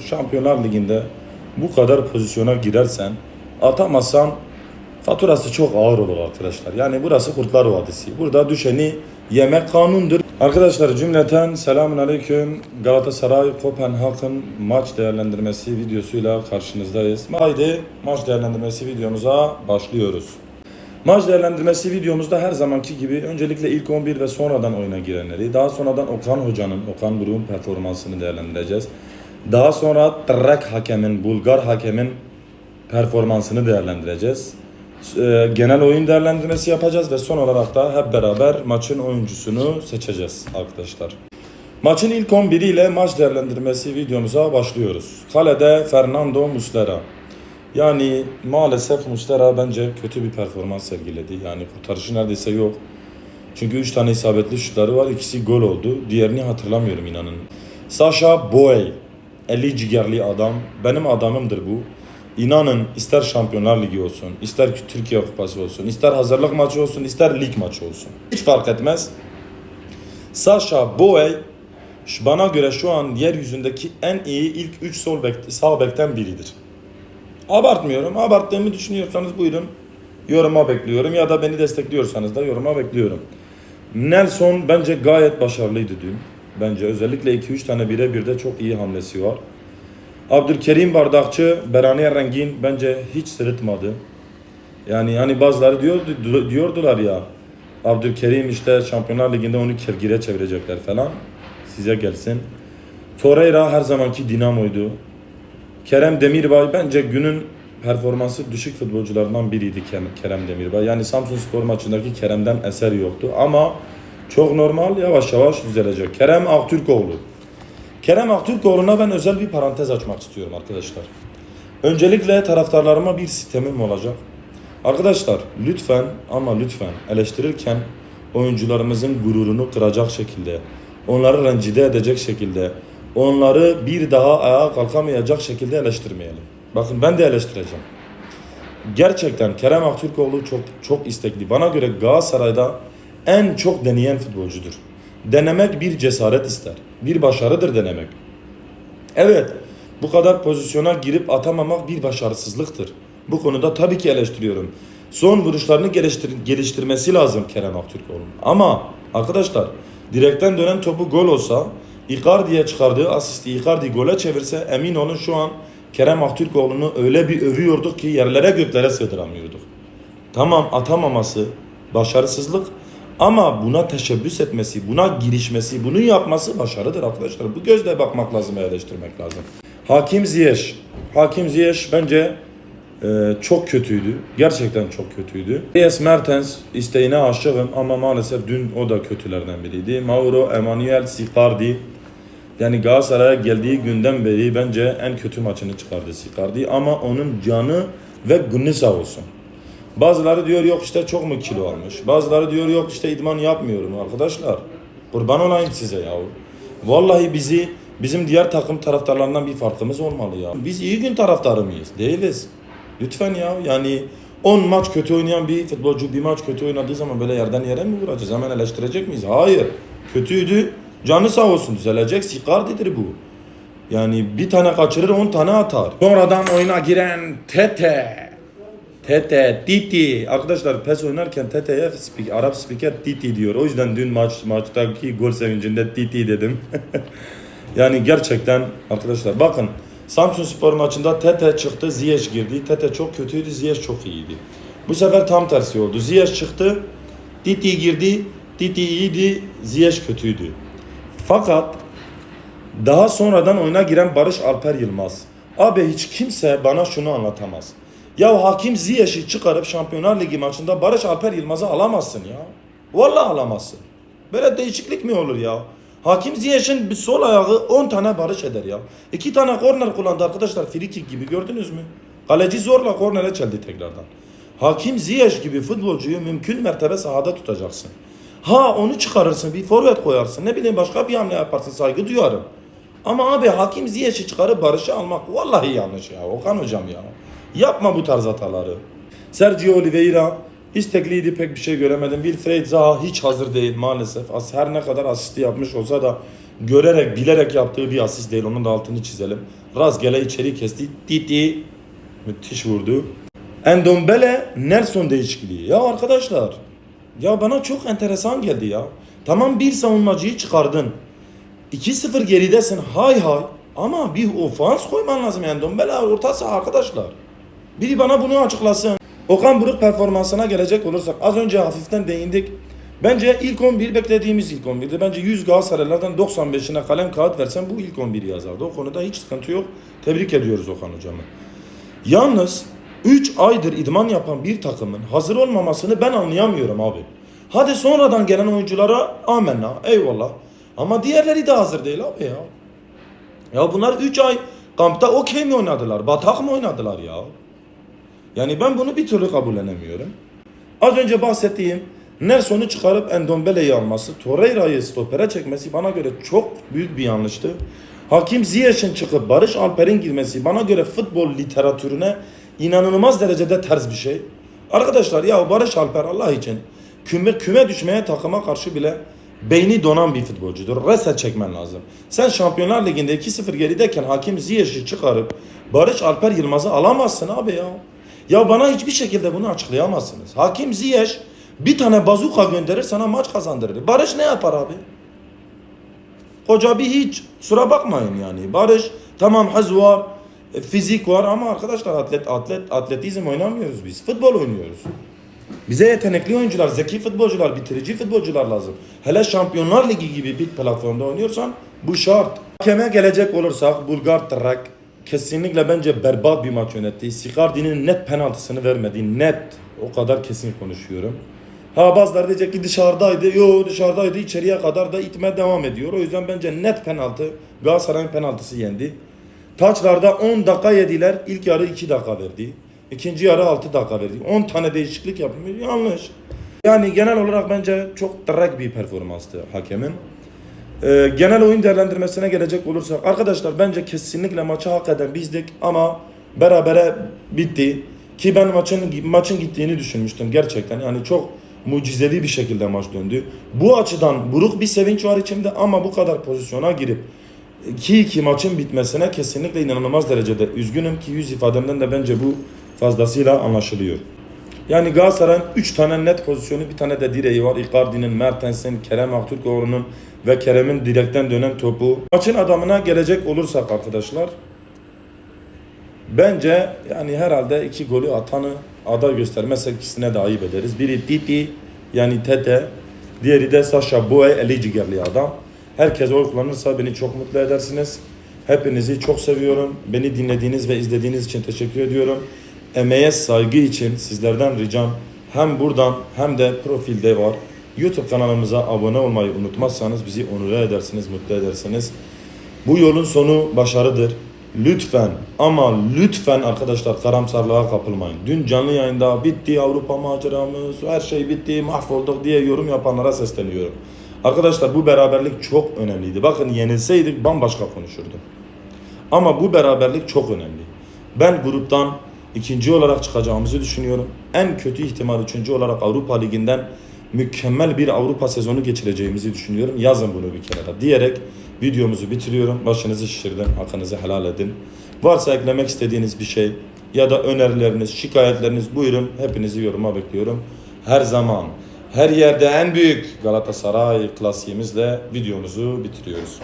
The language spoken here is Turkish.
Şampiyonlar Ligi'nde bu kadar pozisyona girersen atamazsan faturası çok ağır olur arkadaşlar. Yani burası Kurtlar Vadisi. Burada düşeni yemek kanundur. Arkadaşlar cümleten selamun aleyküm. Galatasaray Kopenhag'ın maç değerlendirmesi videosuyla karşınızdayız. Haydi maç değerlendirmesi videomuza başlıyoruz. Maç değerlendirmesi videomuzda her zamanki gibi öncelikle ilk 11 ve sonradan oyuna girenleri, daha sonradan Okan Hoca'nın, Okan Buruk'un performansını değerlendireceğiz. Daha sonra Trek hakemin, Bulgar hakemin performansını değerlendireceğiz. Ee, Genel oyun değerlendirmesi yapacağız ve son olarak da hep beraber maçın oyuncusunu seçeceğiz arkadaşlar. Maçın ilk 11 ile maç değerlendirmesi videomuza başlıyoruz. Kalede Fernando Muslera. Yani maalesef Muslera bence kötü bir performans sergiledi. Yani kurtarışı neredeyse yok. Çünkü 3 tane isabetli şutları var. ikisi gol oldu. Diğerini hatırlamıyorum inanın. Sasha Boey. 50 cigerli adam. Benim adamımdır bu. İnanın ister Şampiyonlar Ligi olsun, ister Türkiye Kupası olsun, ister hazırlık maçı olsun, ister lig maçı olsun. Hiç fark etmez. Sasha Boey bana göre şu an yeryüzündeki en iyi ilk 3 sol bek, sağ bekten biridir. Abartmıyorum. Abarttığımı düşünüyorsanız buyurun. Yoruma bekliyorum ya da beni destekliyorsanız da yoruma bekliyorum. Nelson bence gayet başarılıydı dün. Bence özellikle 2-3 tane birebir de çok iyi hamlesi var. Abdülkerim Bardakçı, Berani Rengin bence hiç sırıtmadı. Yani hani bazıları diyordu, diyordular ya Abdülkerim işte Şampiyonlar Ligi'nde onu kevgire çevirecekler falan. Size gelsin. Torreira her zamanki dinamoydu. Kerem Demirbay bence günün performansı düşük futbolcularından biriydi Kerem Demirbay. Yani Samsun Spor maçındaki Kerem'den eser yoktu ama çok normal yavaş yavaş düzelecek. Kerem Aktürkoğlu. Kerem Aktürkoğlu'na ben özel bir parantez açmak istiyorum arkadaşlar. Öncelikle taraftarlarıma bir sistemim olacak. Arkadaşlar lütfen ama lütfen eleştirirken oyuncularımızın gururunu kıracak şekilde, onları rencide edecek şekilde, onları bir daha ayağa kalkamayacak şekilde eleştirmeyelim. Bakın ben de eleştireceğim. Gerçekten Kerem Aktürkoğlu çok çok istekli. Bana göre Galatasaray'da en çok deneyen futbolcudur. Denemek bir cesaret ister. Bir başarıdır denemek. Evet, bu kadar pozisyona girip atamamak bir başarısızlıktır. Bu konuda tabii ki eleştiriyorum. Son vuruşlarını geliştir geliştirmesi lazım Kerem Aktürkoğlu'nun. Ama arkadaşlar direkten dönen topu gol olsa Icardi'ye çıkardığı asisti Icardi gole çevirse emin olun şu an Kerem Aktürkoğlu'nu öyle bir övüyorduk ki yerlere göklere sığdıramıyorduk. Tamam atamaması başarısızlık ama buna teşebbüs etmesi, buna girişmesi, bunu yapması başarıdır arkadaşlar. Bu gözle bakmak lazım eleştirmek lazım. Hakim Ziyech. Hakim Ziyech bence e, çok kötüydü. Gerçekten çok kötüydü. Dries Mertens isteğine aşığım ama maalesef dün o da kötülerden biriydi. Mauro Emanuel Sicardi yani Galatasaray'a geldiği günden beri bence en kötü maçını çıkardı Sicardi ama onun canı ve günü sağ olsun. Bazıları diyor yok işte çok mu kilo almış. Bazıları diyor yok işte idman yapmıyorum arkadaşlar. Kurban olayım size ya. Vallahi bizi bizim diğer takım taraftarlarından bir farkımız olmalı ya. Biz iyi gün taraftarı mıyız? Değiliz. Lütfen ya yani 10 maç kötü oynayan bir futbolcu bir maç kötü oynadığı zaman böyle yerden yere mi vuracağız? Hemen eleştirecek miyiz? Hayır. Kötüydü. Canı sağ olsun düzelecek. Sikardidir bu. Yani bir tane kaçırır 10 tane atar. Sonradan oyuna giren Tete. Tete, Titi. Arkadaşlar PES oynarken Tete'ye spik, Arap spiker Titi diyor. O yüzden dün maç maçtaki gol sevincinde Titi dedim. yani gerçekten arkadaşlar bakın Samsun Spor maçında Tete çıktı, Ziyech girdi. Tete çok kötüydü, Ziyech çok iyiydi. Bu sefer tam tersi oldu. Ziyech çıktı, Titi girdi. Titi iyiydi, Ziyech kötüydü. Fakat daha sonradan oyuna giren Barış Alper Yılmaz. Abi hiç kimse bana şunu anlatamaz. Ya Hakim Ziyech'i çıkarıp Şampiyonlar Ligi maçında Barış Alper Yılmaz'ı alamazsın ya. Vallahi alamazsın. Böyle değişiklik mi olur ya? Hakim Ziyech'in bir sol ayağı 10 tane barış eder ya. 2 tane korner kullandı arkadaşlar free kick gibi gördünüz mü? Kaleci zorla kornere çeldi tekrardan. Hakim Ziyech gibi futbolcuyu mümkün mertebe sahada tutacaksın. Ha onu çıkarırsın bir forvet koyarsın ne bileyim başka bir hamle yaparsın saygı duyarım. Ama abi Hakim Ziyech'i çıkarıp Barış'ı almak vallahi yanlış ya Okan hocam ya. Yapma bu tarz hataları. Sergio Oliveira istekliydi pek bir şey göremedim. Wilfried Zaha hiç hazır değil maalesef. As her ne kadar asisti yapmış olsa da görerek, bilerek yaptığı bir asist değil. Onun da altını çizelim. Rastgele içeri kesti. Titi müthiş vurdu. Endombele Nelson değişikliği. Ya arkadaşlar ya bana çok enteresan geldi ya. Tamam bir savunmacıyı çıkardın. 2-0 geridesin hay hay. Ama bir ofans koyman lazım Endombele orta saha arkadaşlar. Biri bana bunu açıklasın. Okan Buruk performansına gelecek olursak az önce hafiften değindik. Bence ilk 11 beklediğimiz ilk 11'di. Bence 100 Galatasaraylılardan 95'ine kalem kağıt versen bu ilk 11 yazardı. O konuda hiç sıkıntı yok. Tebrik ediyoruz Okan hocamı. Yalnız 3 aydır idman yapan bir takımın hazır olmamasını ben anlayamıyorum abi. Hadi sonradan gelen oyunculara amenna eyvallah. Ama diğerleri de hazır değil abi ya. Ya bunlar 3 ay kampta okey mi oynadılar? Batak mı oynadılar ya? Yani ben bunu bir türlü kabullenemiyorum. Az önce bahsettiğim Nelson'u çıkarıp Endombele'yi alması, Torreira'yı stopere çekmesi bana göre çok büyük bir yanlıştı. Hakim Ziyech'in çıkıp Barış Alper'in girmesi bana göre futbol literatürüne inanılmaz derecede ters bir şey. Arkadaşlar ya Barış Alper Allah için küme, küme düşmeye takıma karşı bile beyni donan bir futbolcudur. Reset çekmen lazım. Sen Şampiyonlar Ligi'nde 2-0 gerideyken Hakim Ziyech'i çıkarıp Barış Alper Yılmaz'ı alamazsın abi ya. Ya bana hiçbir şekilde bunu açıklayamazsınız. Hakim Ziyech bir tane bazuka gönderir sana maç kazandırır. Barış ne yapar abi? Koca bir hiç. Sura bakmayın yani. Barış tamam hız var, e, fizik var ama arkadaşlar atlet atlet atletizm oynamıyoruz biz. Futbol oynuyoruz. Bize yetenekli oyuncular, zeki futbolcular, bitirici futbolcular lazım. Hele Şampiyonlar Ligi gibi bir platformda oynuyorsan bu şart. Hakeme gelecek olursak Bulgar Trak kesinlikle bence berbat bir maç yönetti. Sikardi'nin net penaltısını vermedi. Net. O kadar kesin konuşuyorum. Ha bazıları diyecek ki dışarıdaydı. Yo dışarıdaydı. içeriye kadar da itme devam ediyor. O yüzden bence net penaltı. Galatasaray'ın penaltısı yendi. Taçlarda 10 dakika yediler. İlk yarı 2 dakika verdi. İkinci yarı 6 dakika verdi. 10 tane değişiklik yapmış. Yanlış. Yani genel olarak bence çok direkt bir performanstı hakemin. Ee, genel oyun değerlendirmesine gelecek olursak arkadaşlar bence kesinlikle maçı hak eden bizdik ama berabere bitti. Ki ben maçın maçın gittiğini düşünmüştüm gerçekten. Yani çok mucizevi bir şekilde maç döndü. Bu açıdan buruk bir sevinç var içimde ama bu kadar pozisyona girip 2-2 maçın bitmesine kesinlikle inanılmaz derecede üzgünüm ki yüz ifademden de bence bu fazlasıyla anlaşılıyor. Yani Galatasaray'ın 3 tane net pozisyonu, bir tane de direği var. Icardi'nin, Mertens'in, Kerem Aktürkoğlu'nun ve Kerem'in direkten dönen topu. Maçın adamına gelecek olursak arkadaşlar, bence yani herhalde iki golü atanı aday göstermezsek ikisine de ayıp ederiz. Biri Titi yani Tete, diğeri de Sasha Boye, eli adam. Herkes oy kullanırsa beni çok mutlu edersiniz. Hepinizi çok seviyorum. Beni dinlediğiniz ve izlediğiniz için teşekkür ediyorum. Emeğe saygı için sizlerden ricam hem buradan hem de profilde var. YouTube kanalımıza abone olmayı unutmazsanız bizi onur edersiniz, mutlu edersiniz. Bu yolun sonu başarıdır. Lütfen ama lütfen arkadaşlar karamsarlığa kapılmayın. Dün canlı yayında bitti Avrupa maceramız, her şey bitti, mahvolduk diye yorum yapanlara sesleniyorum. Arkadaşlar bu beraberlik çok önemliydi. Bakın yenilseydik bambaşka konuşurdum. Ama bu beraberlik çok önemli. Ben gruptan ikinci olarak çıkacağımızı düşünüyorum. En kötü ihtimal üçüncü olarak Avrupa Ligi'nden mükemmel bir Avrupa sezonu geçireceğimizi düşünüyorum. Yazın bunu bir kenara diyerek videomuzu bitiriyorum. Başınızı şişirdim, hakkınızı helal edin. Varsa eklemek istediğiniz bir şey ya da önerileriniz, şikayetleriniz buyurun. Hepinizi yoruma bekliyorum. Her zaman, her yerde en büyük Galatasaray klasiğimizle videomuzu bitiriyoruz.